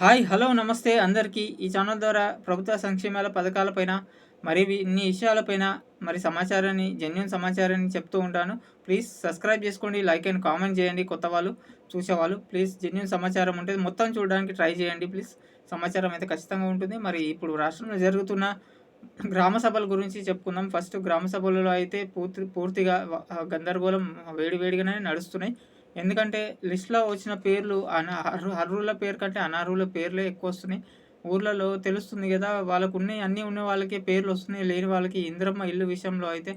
Hi hello నమస్తే అందరికీ. ఈ ఛానల్ ద్వారా ప్రభుత్వ సంక్షేమాల పథకాలపైన మరి ఇన్ని విషయాలపైన మరి సమాచారాన్ని జెన్యున్ సమాచారాన్ని చెప్తూ ఉంటాను. ప్లీజ్ సబ్స్క్రైబ్ చేసుకోండి లైక్ అండ్ కామెంట్ చేయండి కొత్త వాళ్ళు చూసేవాళ్ళు. ప్లీజ్ జెన్యున్ సమాచారం ఉంటుంది మొత్తం చూడడానికి ట్రై చేయండి ప్లీజ్. సమాచారం అయితే ఖచ్చితంగా ఉంటుంది. మరి ఇప్పుడు రాష్ట్రంలో జరుగుతున్న గ్రామ సభల గురించి చెప్పుకుందాం. ఫస్ట్ గ్రామ సభలలో అయితే పూర్తి పూర్తిగా గందరగోళం వేడివేడిగానే నడుస్తున్నాయి. ఎందుకంటే లిస్ట్లో వచ్చిన పేర్లు అన అర్హుల పేరు కంటే అనర్హుల పేర్లే ఎక్కువ వస్తున్నాయి. ఊర్లలో తెలుస్తుంది కదా వాళ్ళకు ఉన్నాయి అన్నీ ఉన్న వాళ్ళకే పేర్లు వస్తున్నాయి. లేని వాళ్ళకి ఇంద్రమ్మ ఇల్లు విషయంలో అయితే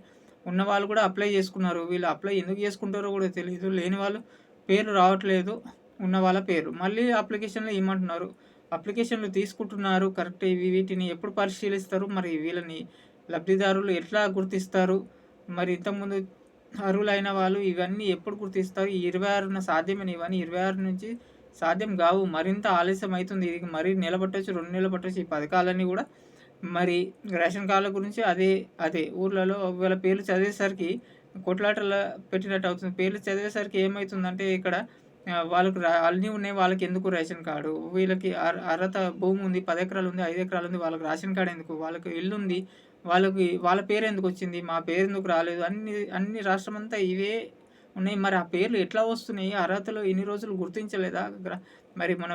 ఉన్న వాళ్ళు కూడా అప్లై చేసుకున్నారు. వీళ్ళు అప్లై ఎందుకు చేసుకుంటారో కూడా తెలియదు లేని వాళ్ళు పేర్లు రావట్లేదు ఉన్న వాళ్ళ పేరు. మళ్ళీ అప్లికేషన్లు ఇవ్వమంటున్నారు అప్లికేషన్లు తీసుకుంటున్నారు కరెక్ట్. ఇవి వీటిని ఎప్పుడు పరిశీలిస్తారు? మరి వీళ్ళని లబ్ధిదారులు ఎట్లా గుర్తిస్తారు? మరి ఇంతకుముందు అర్హులైన వాళ్ళు ఇవన్నీ ఎప్పుడు గుర్తిస్తారు? ఈ ఇరవై ఆరున సాధ్యమైన ఇవన్నీ ఇరవై ఆరు నుంచి సాధ్యం కావు. మరింత ఆలస్యం అవుతుంది ఇది మరీ నిలబట్టచ్చు రెండు నెలలు పట్టచ్చు ఈ పథకాలన్నీ కూడా మరి రేషన్ కార్డుల గురించి అదే అదే ఊర్లలో వీళ్ళ పేర్లు చదివేసరికి కొట్లాటల పెట్టినట్టు అవుతుంది. పేర్లు చదివేసరికి ఏమవుతుందంటే ఇక్కడ వాళ్ళకు అన్నీ ఉన్నాయి. వాళ్ళకి ఎందుకు రేషన్ కార్డు? వీళ్ళకి అర్హత భూమి ఉంది పది ఎకరాలు ఉంది ఐదు ఎకరాలు ఉంది. వాళ్ళకి రేషన్ కార్డు ఎందుకు? వాళ్ళకి ఇల్లు ఉంది. వాళ్ళకి వాళ్ళ పేరు ఎందుకు వచ్చింది? మా పేరు ఎందుకు రాలేదు? అన్ని అన్ని రాష్ట్రం అంతా ఇవే ఉన్నాయి. మరి ఆ పేర్లు ఎట్లా వస్తున్నాయి? అర్హతలు ఇన్ని రోజులు గుర్తించలేదా? మరి మన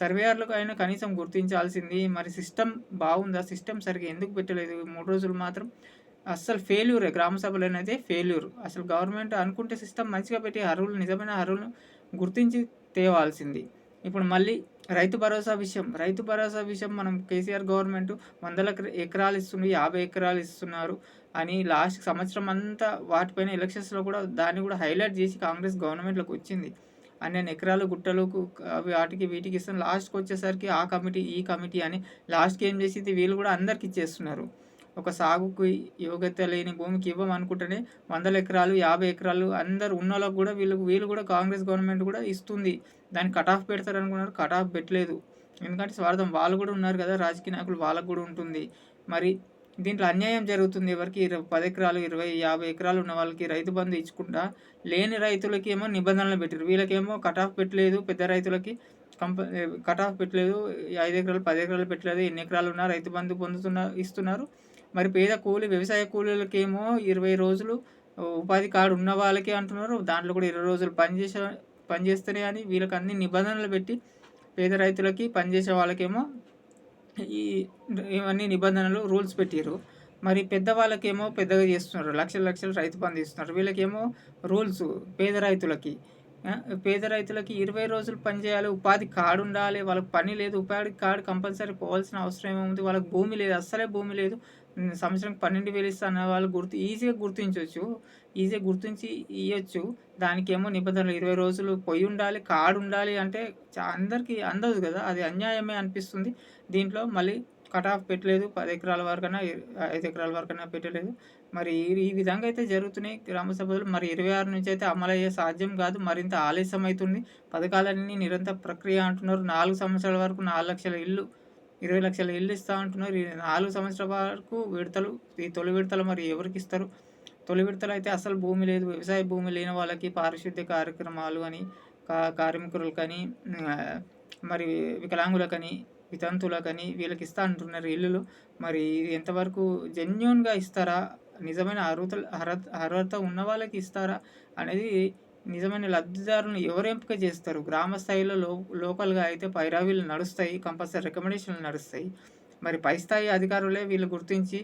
సర్వేయర్లకు అయినా కనీసం గుర్తించాల్సింది మరి సిస్టమ్ బాగుందా? సిస్టమ్ సరిగ్గా ఎందుకు పెట్టలేదు? మూడు రోజులు మాత్రం అస్సలు ఫెయిల్యూరే. గ్రామ సభలు అనేది ఫెయిల్యూర్. అసలు గవర్నమెంట్ అనుకుంటే సిస్టమ్ మంచిగా పెట్టి అర్హులు నిజమైన అర్హులను గుర్తించి తేవాల్సింది. ఇప్పుడు మళ్ళీ రైతు భరోసా విషయం రైతు భరోసా విషయం మనం కేసీఆర్ గవర్నమెంట్ వందల ఎకరాలు ఇస్తుంది యాభై ఎకరాలు ఇస్తున్నారు అని లాస్ట్ సంవత్సరం అంతా వాటిపైన ఎలక్షన్స్లో కూడా దాన్ని కూడా హైలైట్ చేసి కాంగ్రెస్ గవర్నమెంట్లోకి వచ్చింది. అన్ని ఎకరాలు గుట్టలకు వాటికి వీటికి ఇస్తాను. లాస్ట్కి వచ్చేసరికి ఆ కమిటీ ఈ కమిటీ అని లాస్ట్కి ఏం చేసింది? వీళ్ళు కూడా అందరికి ఇచ్చేస్తున్నారు. ఒక సాగుకు యోగ్యత లేని భూమికి ఇవ్వమనుకుంటేనే వందల ఎకరాలు యాభై ఎకరాలు అందరు ఉన్న కూడా వీళ్ళు వీళ్ళు కూడా కాంగ్రెస్ గవర్నమెంట్ కూడా ఇస్తుంది. దాన్ని కట్ ఆఫ్ పెడతారు అనుకున్నారు కట్ ఆఫ్ పెట్టలేదు. ఎందుకంటే స్వార్థం వాళ్ళు కూడా ఉన్నారు కదా రాజకీయ నాయకులు వాళ్ళకు కూడా ఉంటుంది. మరి దీంట్లో అన్యాయం జరుగుతుంది ఎవరికి? పది ఎకరాలు ఇరవై యాభై ఎకరాలు ఉన్న వాళ్ళకి రైతు బంధు ఇచ్చుకుంటా లేని రైతులకి ఏమో నిబంధనలు పెట్టారు వీళ్ళకేమో కట్ ఆఫ్ పెట్టలేదు పెద్ద రైతులకి కంప కట్ ఆఫ్ పెట్టలేదు ఐదు ఎకరాలు పది ఎకరాలు పెట్టలేదు ఎన్ని ఎకరాలు ఉన్నా రైతు బంధు పొందుతున్న ఇస్తున్నారు. మరి పేద కూలి వ్యవసాయ కూలీలకేమో ఇరవై రోజులు ఉపాధి కార్డు ఉన్న వాళ్ళకి అంటున్నారు. దాంట్లో కూడా ఇరవై రోజులు పనిచేసే పనిచేస్తేనే అని వీళ్ళకి అన్ని నిబంధనలు పెట్టి పేద రైతులకి పనిచేసే వాళ్ళకేమో ఈ ఇవన్నీ నిబంధనలు రూల్స్ పెట్టారు మరి పెద్దవాళ్ళకేమో పెద్దగా చేస్తున్నారు. లక్షల లక్షలు రైతు పని చేస్తున్నారు వీళ్ళకేమో రూల్స్ పేద రైతులకి పేద రైతులకి ఇరవై రోజులు పని చేయాలి ఉపాధి కార్డు ఉండాలి వాళ్ళకి పని లేదు ఉపాధి కార్డు కంపల్సరీ పోవాల్సిన అవసరం ఏముంది వాళ్ళకి భూమి లేదు అస్సలే భూమి లేదు. సంవత్సరం పన్నెండు వేలు ఇస్తాను వాళ్ళు గుర్తు ఈజీగా గుర్తించవచ్చు ఈజీగా గుర్తించి ఇవ్వచ్చు దానికేమో నిబంధనలు ఇరవై రోజులు పొయ్యి ఉండాలి కార్డు ఉండాలి అంటే అందరికీ అందదు కదా. అది అన్యాయమే అనిపిస్తుంది. దీంట్లో మళ్ళీ కట్ ఆఫ్ పెట్టలేదు. పది ఎకరాల వరకైనా ఐదు ఎకరాల వరకైనా పెట్టలేదు. మరి ఈ విధంగా అయితే జరుగుతున్నాయి గ్రామ సభలు. మరి ఇరవై ఆరు నుంచి అయితే అమలయ్యే సాధ్యం కాదు. మరింత ఆలస్యం అవుతుంది పథకాలన్నీ నిరంతర ప్రక్రియ అంటున్నారు. నాలుగు సంవత్సరాల వరకు నాలుగు లక్షల ఇల్లు ఇరవై లక్షల ఇల్లు ఇస్తా అంటున్నారు. నాలుగు సంవత్సరాల వరకు విడతలు ఈ తొలి విడతలు మరి ఎవరికి ఇస్తారు? తొలి విడతలు అయితే అసలు భూమి లేదు. వ్యవసాయ భూమి లేని వాళ్ళకి పారిశుద్ధ్య కార్యక్రమాలు అని కా కార్మికులకని మరి వికలాంగులకని వితంతులకని వీళ్ళకి ఇస్తా అంటున్నారు ఇల్లులు. మరి ఎంతవరకు జెన్యున్గా ఇస్తారా? నిజమైన అర్హత అర్హత అర్హత ఉన్న వాళ్ళకి ఇస్తారా? అనేది నిజమైన లబ్ధిదారులను ఎవరు ఎంపిక చేస్తారు? గ్రామ స్థాయిలో లో లోకల్గా అయితే పైరావీలు నడుస్తాయి కంపల్సరీ రికమెండేషన్లు నడుస్తాయి. మరి పై స్థాయి అధికారులే వీళ్ళు గుర్తించి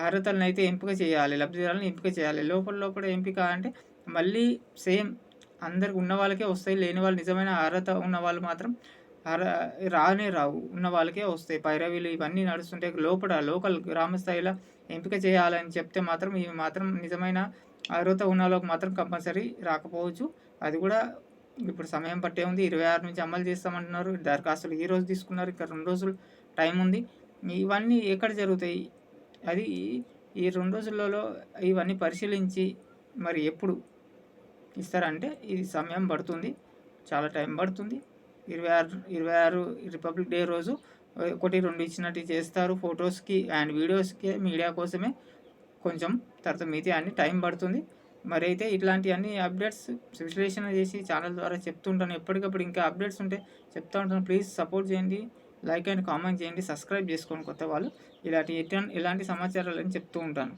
అర్హతలను అయితే ఎంపిక చేయాలి లబ్ధిదారులను ఎంపిక చేయాలి. లోపల లోపల ఎంపిక అంటే మళ్ళీ సేమ్ అందరికి ఉన్న వాళ్ళకే వస్తాయి లేని వాళ్ళు నిజమైన అర్హత ఉన్న వాళ్ళు మాత్రం రానే రావు. ఉన్న వాళ్ళకే వస్తాయి పైరవీలు. ఇవన్నీ నడుస్తుంటే లోపల లోకల్ గ్రామ స్థాయిలో ఎంపిక చేయాలని చెప్తే మాత్రం ఇవి మాత్రం నిజమైన అర్హత ఉన్న వాళ్ళకి మాత్రం కంపల్సరీ రాకపోవచ్చు. అది కూడా ఇప్పుడు సమయం పట్టే ఉంది. ఇరవై ఆరు నుంచి అమలు చేస్తామంటున్నారు. దరఖాస్తులు ఈ రోజు తీసుకున్నారు. ఇంకా రెండు రోజులు టైం ఉంది. ఇవన్నీ ఎక్కడ జరుగుతాయి? అది ఈ రెండు రోజులలో ఇవన్నీ పరిశీలించి మరి ఎప్పుడు ఇస్తారంటే ఇది సమయం పడుతుంది. చాలా టైం పడుతుంది. ఇరవై ఆరు ఇరవై ఆరు రిపబ్లిక్ డే రోజు ఒకటి రెండు ఇచ్చినట్టు చేస్తారు ఫొటోస్కి అండ్ వీడియోస్కి మీడియా కోసమే కొంచెం తర్వాత మిగతా అన్ని టైం పడుతుంది. మరి అయితే ఇట్లాంటి అన్ని అప్డేట్స్ విశ్లేషణ చేసి ఛానల్ ద్వారా చెప్తుంటాను. ఎప్పటికప్పుడు ఇంకా అప్డేట్స్ ఉంటే చెప్తూ ఉంటాను. ప్లీజ్ సపోర్ట్ చేయండి లైక్ అండ్ కామెంట్ చేయండి సబ్స్క్రైబ్ చేసుకోండి కొత్త వాళ్ళు. ఇలాంటి ఎటువంటి ఎలాంటి సమాచారాలు అని చెప్తూ ఉంటాను.